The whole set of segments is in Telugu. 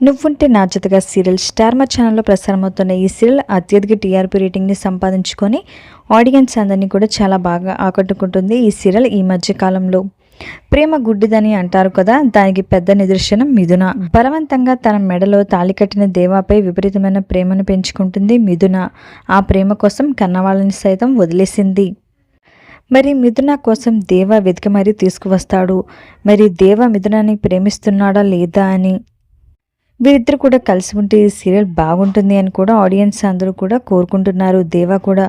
నువ్వుంటే నాచతగా సీరియల్ స్టార్ మా ఛానల్లో ప్రసారమవుతున్న ఈ సీరియల్ అత్యధిక టీఆర్పీ రేటింగ్ని సంపాదించుకొని ఆడియన్స్ అందరినీ కూడా చాలా బాగా ఆకట్టుకుంటుంది ఈ సీరియల్ ఈ మధ్య కాలంలో. ప్రేమ గుడ్డిదని అంటారు కదా దానికి పెద్ద నిదర్శనం మిథున. బలవంతంగా తన మెడలో తాళి కట్టిన దేవాపై విపరీతమైన ప్రేమను పెంచుకుంటుంది మిథున. ఆ ప్రేమ కోసం కన్నవాళ్ళని సైతం వదిలేసింది. మరి మిథున కోసం దేవ వెతికి మరీ తీసుకువస్తాడు. మరి దేవ మిథునని ప్రేమిస్తున్నాడా లేదా అని వీరిద్దరు కూడా కలిసి ఉంటే ఈ సీరియల్ బాగుంటుంది అని కూడా ఆడియన్స్ అందరూ కూడా కోరుకుంటున్నారు. దేవా కూడా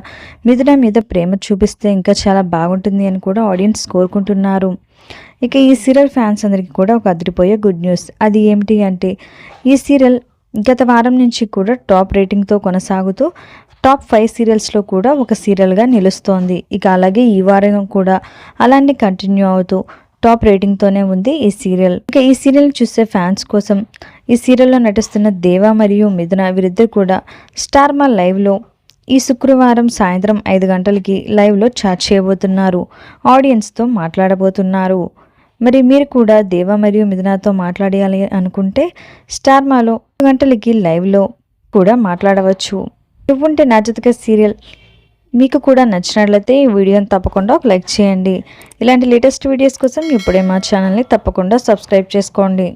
మిథున మీద ప్రేమ చూపిస్తే ఇంకా చాలా బాగుంటుంది అని కూడా ఆడియన్స్ కోరుకుంటున్నారు. ఇక ఈ సీరియల్ ఫ్యాన్స్ అందరికీ కూడా ఒక అదిరిపోయే గుడ్ న్యూస్. అది ఏమిటి అంటే ఈ సీరియల్ గత వారం నుంచి కూడా టాప్ రేటింగ్తో కొనసాగుతూ టాప్ ఫైవ్ సీరియల్స్లో కూడా ఒక సీరియల్గా నిలుస్తోంది. ఇక అలాగే ఈ వారం కూడా అలానే కంటిన్యూ అవుతూ టాప్ రేటింగ్తోనే ఉంది ఈ సీరియల్. ఇక ఈ సీరియల్ చూసే ఫ్యాన్స్ కోసం ఈ సీరియల్లో నటిస్తున్న దేవా మరియు మిథున వీరిద్దరు కూడా స్టార్ మా లైవ్లో ఈ శుక్రవారం సాయంత్రం ఐదు గంటలకి లైవ్లో చాట్ చేయబోతున్నారు. ఆడియన్స్తో మాట్లాడబోతున్నారు. మరి మీరు కూడా దేవ మరియు మిథునాతో మాట్లాడాలి అనుకుంటే స్టార్ మాలో గంటలకి లైవ్లో కూడా మాట్లాడవచ్చు. ఇవ్వుంటే నాజతిక సీరియల్ మీకు కూడా నచ్చినట్లయితే ఈ వీడియోని తప్పకుండా ఒక లైక్ చేయండి. ఇలాంటి లేటెస్ట్ వీడియోస్ కోసం ఇప్పుడే మా ఛానల్ని తప్పకుండా సబ్స్క్రైబ్ చేసుకోండి.